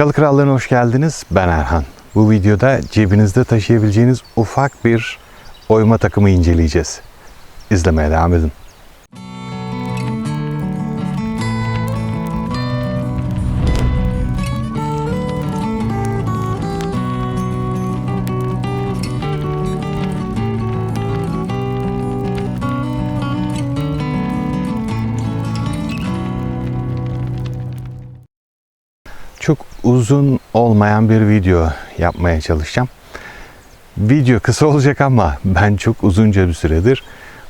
Çalı Kralları'na hoş geldiniz. Ben Erhan. Bu videoda cebinizde taşıyabileceğiniz ufak bir oyma takımı inceleyeceğiz. İzlemeye devam edin. Çok uzun olmayan bir video yapmaya çalışacağım. Video kısa olacak ama ben çok uzunca bir süredir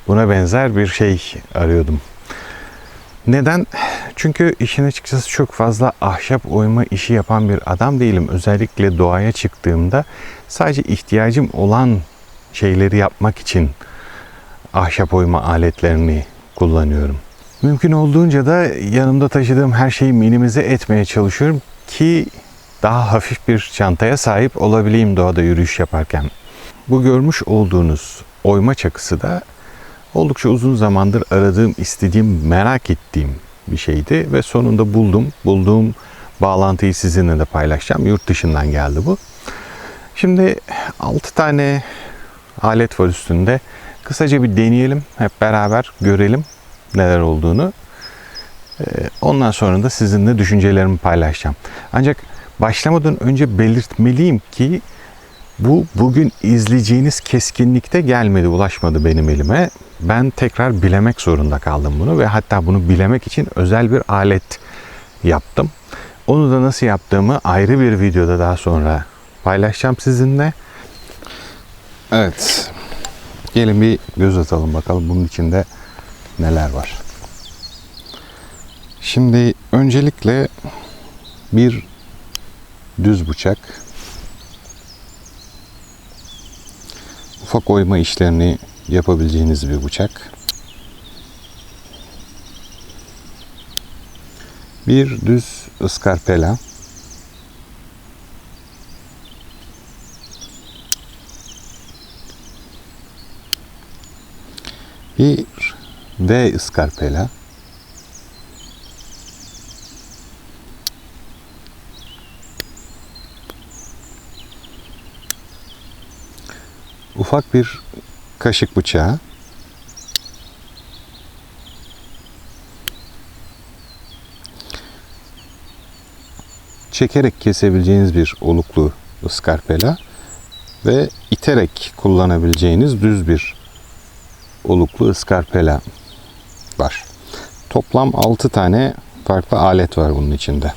buna benzer bir şey arıyordum. Neden? Çünkü işin açıkçası çok fazla ahşap oyma işi yapan bir adam değilim. Özellikle doğaya çıktığımda sadece ihtiyacım olan şeyleri yapmak için ahşap oyma aletlerini kullanıyorum. Mümkün olduğunca da yanımda taşıdığım her şeyi minimize etmeye çalışıyorum ki daha hafif bir çantaya sahip olabileyim doğada yürüyüş yaparken. Bu görmüş olduğunuz oyma çakısı da oldukça uzun zamandır aradığım, istediğim, merak ettiğim bir şeydi ve sonunda buldum. Bulduğum bağlantıyı sizinle de paylaşacağım. Yurt dışından geldi bu. Şimdi 6 tane alet var üstünde. Kısaca bir deneyelim. Hep beraber görelim neler olduğunu. Ee, Ondan sonra da sizinle düşüncelerimi paylaşacağım. Ancak başlamadan önce belirtmeliyim ki bu bugün izleyeceğiniz keskinlikte gelmedi, ulaşmadı benim elime. Ben tekrar bilemek zorunda kaldım bunu ve hatta bunu bilemek için özel bir alet yaptım. Onu da nasıl yaptığımı ayrı bir videoda daha sonra paylaşacağım sizinle. Evet. Gelin bir göz atalım bakalım bunun içinde neler var. Şimdi öncelikle bir düz bıçak. Ufak oyma işlerini yapabileceğiniz bir bıçak. Bir düz ıskarpela. Bir V ıskarpela. Ufak bir kaşık bıçağı. Çekerek kesebileceğiniz bir oluklu ıskarpela ve iterek kullanabileceğiniz düz bir oluklu ıskarpela var. Toplam 6 tane farklı alet var bunun içinde.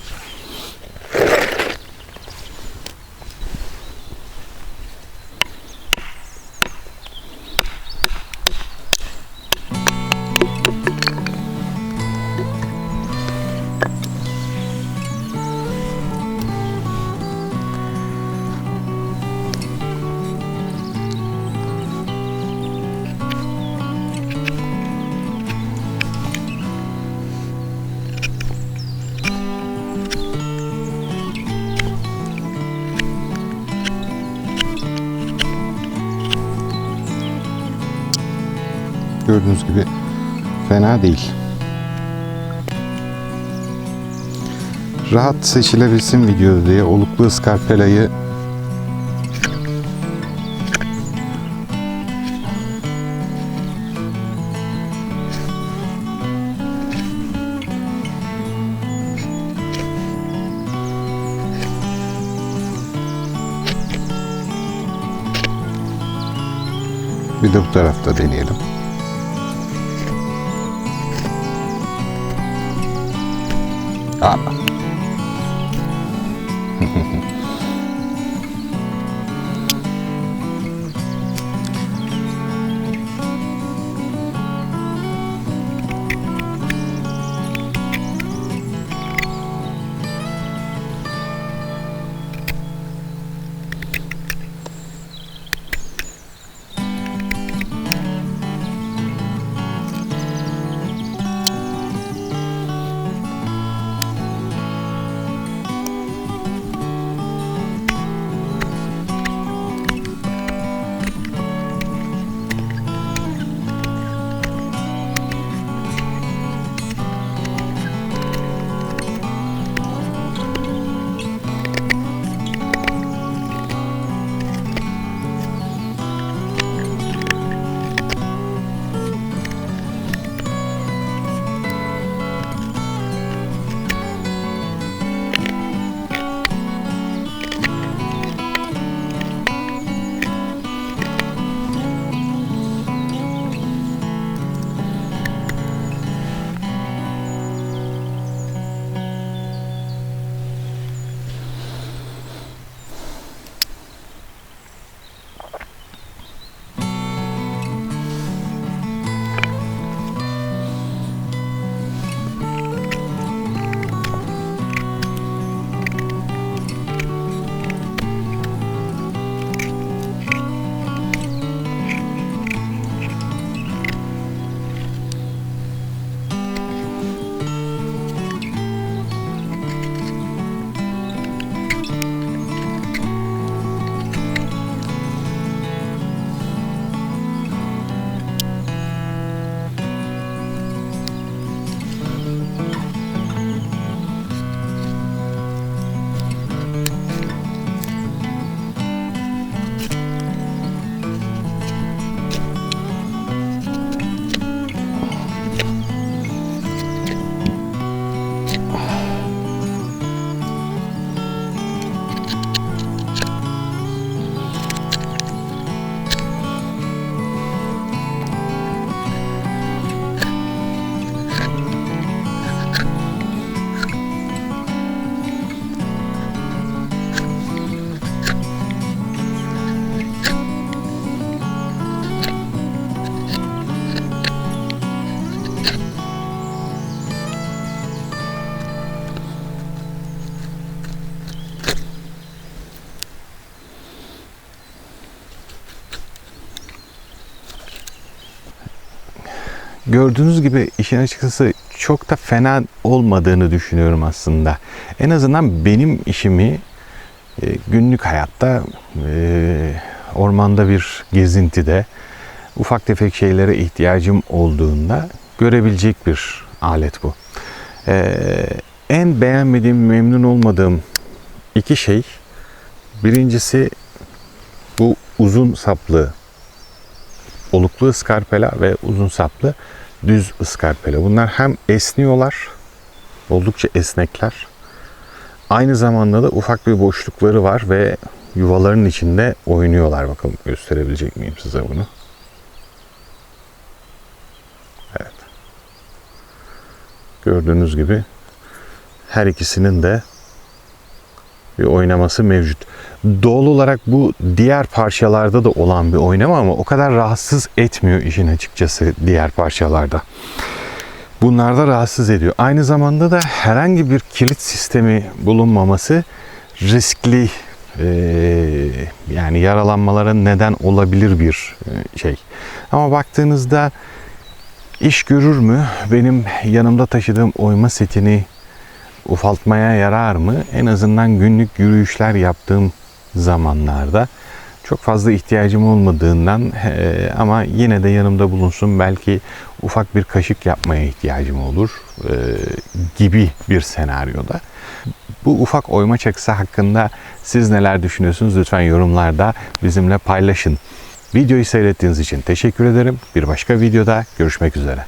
Gördüğünüz gibi fena değil. Rahat seçilebilsin video diye oluklu ıskarpelayı bir de bu tarafta deneyelim. Gördüğünüz gibi işin açıkçası çok da fena olmadığını düşünüyorum aslında. En azından benim işimi e, günlük hayatta e, ormanda bir gezintide ufak tefek şeylere ihtiyacım olduğunda görebilecek bir alet bu. E, en beğenmediğim, memnun olmadığım iki şey. Birincisi bu uzun saplı oluklu ıskarpela ve uzun saplı düz ıskarpela. Bunlar hem esniyorlar, oldukça esnekler. Aynı zamanda da ufak bir boşlukları var ve yuvaların içinde oynuyorlar. Bakalım gösterebilecek miyim size bunu? Evet. Gördüğünüz gibi her ikisinin de bir oynaması mevcut. Doğal olarak bu diğer parçalarda da olan bir oynama ama o kadar rahatsız etmiyor işin açıkçası diğer parçalarda. Bunlarda rahatsız ediyor. Aynı zamanda da herhangi bir kilit sistemi bulunmaması riskli yani yaralanmalara neden olabilir bir şey. Ama baktığınızda iş görür mü? Benim yanımda taşıdığım oyma setini ufaltmaya yarar mı? En azından günlük yürüyüşler yaptığım zamanlarda çok fazla ihtiyacım olmadığından e, ama yine de yanımda bulunsun belki ufak bir kaşık yapmaya ihtiyacım olur e, gibi bir senaryoda. Bu ufak oyma çakısı hakkında siz neler düşünüyorsunuz? Lütfen yorumlarda bizimle paylaşın. Videoyu seyrettiğiniz için teşekkür ederim. Bir başka videoda görüşmek üzere.